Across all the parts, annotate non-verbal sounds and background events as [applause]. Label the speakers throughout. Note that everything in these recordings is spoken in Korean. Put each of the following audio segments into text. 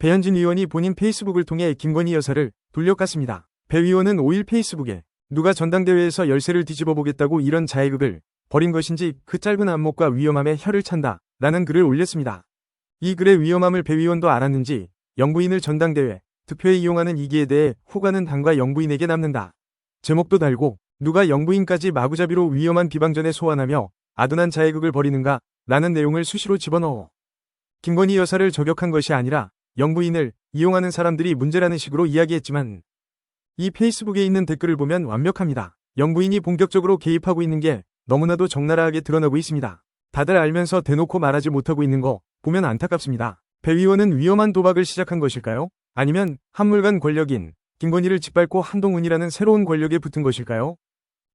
Speaker 1: 배현진 의원이 본인 페이스북을 통해 김건희 여사를 돌려깠습니다. 배 의원은 5일 페이스북에 누가 전당대회에서 열쇠를 뒤집어 보겠다고 이런 자해극을 벌인 것인지 그 짧은 안목과 위험함에 혀를 찬다 라는 글을 올렸습니다. 이 글의 위험함을 배 의원도 알았는지 영부인을 전당대회 투표에 이용하는 이기에 대해 호가는 당과 영부인에게 남는다. 제목도 달고 누가 영부인까지 마구잡이로 위험한 비방전에 소환하며 아둔한 자해극을 벌이는가 라는 내용을 수시로 집어넣어 김건희 여사를 저격한 것이 아니라 영부인을 이용하는 사람들이 문제라는 식으로 이야기했지만 이 페이스북에 있는 댓글을 보면 완벽합니다. 영부인이 본격적으로 개입하고 있는 게 너무나도 적나라하게 드러나고 있습니다. 다들 알면서 대놓고 말하지 못하고 있는 거 보면 안타깝습니다. 배 의원은 위험한 도박을 시작한 것일까요? 아니면 한물간 권력인 김건희를 짓밟고 한동훈이라는 새로운 권력에 붙은 것일까요?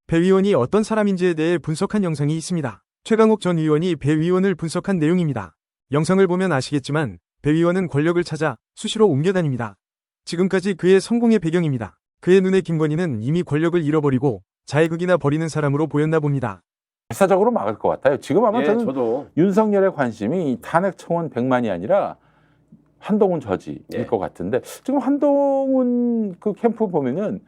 Speaker 1: 배 의원이 어떤 사람인지에 대해 분석한 영상이 있습니다. 최강욱 전 의원이 배 의원을 분석한 내용입니다. 영상을 보면 아시겠지만 배 의원은 권력을 찾아 수시로 옮겨다닙니다. 지금까지 그의 성공의 배경입니다. 그의 눈에 김건희는 이미 권력을 잃어버리고 자해극이나 벌이는 사람으로 보였나 봅니다.
Speaker 2: 역사적으로 막을 것 같아요. 지금 아마
Speaker 3: 예,
Speaker 2: 저는
Speaker 3: 저도
Speaker 2: 윤석열의 관심이 이 탄핵 청원 100만이 아니라 한동훈 저지일
Speaker 3: 예.
Speaker 2: 것 같은데 지금 한동훈 그 캠프 보면은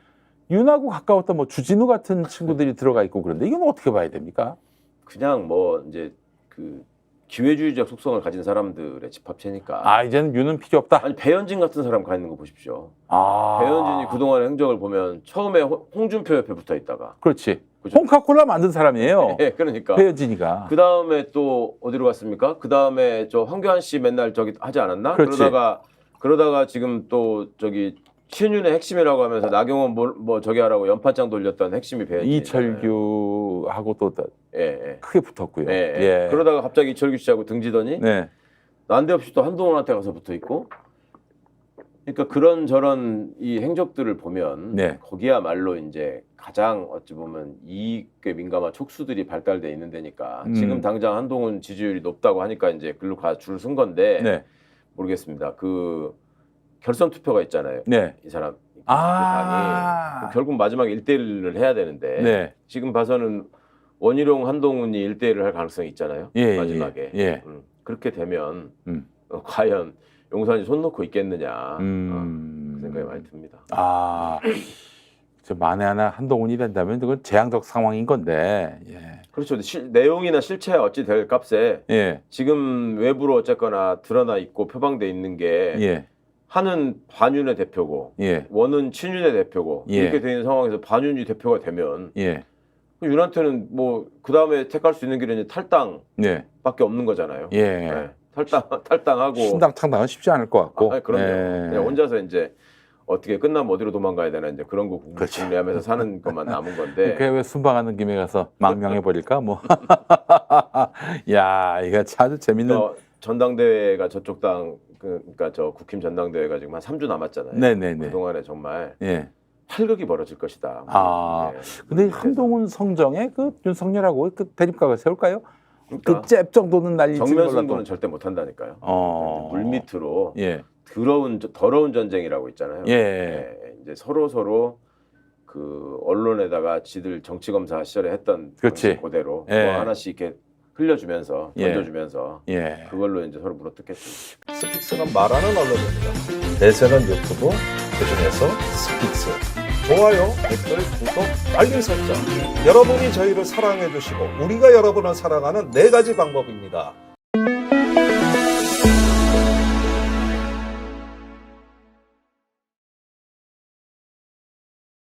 Speaker 2: 윤하고 가까웠던 뭐 주진우 같은 친구들이 들어가 있고 그런데 이건 어떻게 봐야 됩니까?
Speaker 3: 그냥 뭐 이제 그 기회주의적 속성을 가진 사람들의 집합체니까.
Speaker 2: 아 이제는 윤은 필요 없다.
Speaker 3: 아니 배현진 같은 사람 가 있는 거 보십시오.
Speaker 2: 아
Speaker 3: 배현진이 그동안 의 행적을 보면 처음에 홍- 홍준표 옆에 붙어 있다가
Speaker 2: 그렇지.
Speaker 3: 그죠?
Speaker 2: 홍카콜라 만든 사람이에요. [laughs]
Speaker 3: 예, 그러니까
Speaker 2: 배현진이가.
Speaker 3: 그 다음에 또 어디로 갔습니까? 그 다음에 저 황교안 씨 맨날 저기 하지 않았나?
Speaker 2: 그렇지.
Speaker 3: 그러다가 그러다가 지금 또 저기 신윤의 핵심이라고 하면서 나경원 뭐, 뭐 저기 하라고 연판장 돌렸던 핵심이 배현진.
Speaker 2: 이철규하고 또
Speaker 3: 예, 예.
Speaker 2: 크게 붙었고요.
Speaker 3: 예, 예. 그러다가 갑자기 이철규 씨하고 등지더니
Speaker 2: 네.
Speaker 3: 난데없이 또 한동훈한테 가서 붙어 있고. 그러니까 그런 저런 이 행적들을 보면
Speaker 2: 네.
Speaker 3: 거기야말로 이제 가장 어찌 보면 이익에 민감한 촉수들이 발달돼 있는 데니까
Speaker 2: 음.
Speaker 3: 지금 당장 한동훈 지지율이 높다고 하니까 이제 글로 가 줄 쓴 건데
Speaker 2: 네.
Speaker 3: 모르겠습니다. 그 결선 투표가 있잖아요.
Speaker 2: 네.
Speaker 3: 이 사람 그
Speaker 2: 아.
Speaker 3: 당이 결국 마지막에 1대1을 해야 되는데
Speaker 2: 네.
Speaker 3: 지금 봐서는 원희룡 한동훈이 1대1을 할 가능성이 있잖아요.
Speaker 2: 예,
Speaker 3: 마지막에.
Speaker 2: 예, 예.
Speaker 3: 음, 그렇게 되면
Speaker 2: 음.
Speaker 3: 어, 과연 용산이 손 놓고 있겠느냐
Speaker 2: 음.
Speaker 3: 어, 그 생각이 많이 듭니다.
Speaker 2: 아. 저 만에 하나 한동훈이 된다면 그건 재앙적 상황인 건데. 예.
Speaker 3: 그렇죠. 실- 내용이나 실체 어찌 될 값에
Speaker 2: 예.
Speaker 3: 지금 외부로 어쨌거나 드러나 있고 표방돼 있는 게
Speaker 2: 예.
Speaker 3: 하는 반윤의 대표고
Speaker 2: 예.
Speaker 3: 원은 친윤의 대표고
Speaker 2: 예.
Speaker 3: 이렇게 되는 상황에서 반윤이 대표가 되면
Speaker 2: 예.
Speaker 3: 윤한테는 뭐 그 다음에 택할 수 있는 길은 이제 탈당밖에
Speaker 2: 예.
Speaker 3: 없는 거잖아요.
Speaker 2: 예.
Speaker 3: 네. 탈당 [laughs] 탈당하고
Speaker 2: 신당 창당은 쉽지 않을 것 같고.
Speaker 3: 아, 그럼요.
Speaker 2: 예.
Speaker 3: 그냥 혼자서 이제 어떻게 끝나면 어디로 도망가야 되나 이제 그런 거
Speaker 2: 그렇죠.
Speaker 3: 궁리하면서 사는 것만 남은 건데. [laughs]
Speaker 2: 그게 왜 순방하는 김에 가서 망명해 버릴까 뭐. [laughs] 야, 이거 아주 재밌는.
Speaker 3: 저 전당대회가 저쪽 당 그, 그러니까 저 국힘 전당대회가 지금 한 3주 남았잖아요.
Speaker 2: 네네네.
Speaker 3: 그동안에 정말
Speaker 2: 예.
Speaker 3: 활극이 벌어질 것이다.
Speaker 2: 아,
Speaker 3: 네.
Speaker 2: 근데 한동훈 성정에 그 윤석열하고 그 대립각을 세울까요?
Speaker 3: 그러니까
Speaker 2: 그 잽 정 도는 날릴지
Speaker 3: 정면
Speaker 2: 몰라도.
Speaker 3: 승부는 절대 못 한다니까요.
Speaker 2: 어.
Speaker 3: 물 밑으로
Speaker 2: 예.
Speaker 3: 더러운 더러운 전쟁이라고 있잖아요.
Speaker 2: 예.
Speaker 3: 네, 이제 서로 서로 그 언론에다가 지들 정치 검사 시절에 했던 그대로
Speaker 2: 예.
Speaker 3: 뭐 하나씩 이렇게 흘려주면서
Speaker 2: 예.
Speaker 3: 던져주면서
Speaker 2: 예.
Speaker 3: 그걸로 이제 서로 물어뜯겠죠.
Speaker 4: 스픽스는 말하는 언론입니다. 대세는 유튜브, 그중에서 스픽스. 좋아요, 댓글, 구독, 알림 설정. 여러분이 저희를 사랑해 주시고 우리가 여러분을 사랑하는 네 가지 방법입니다.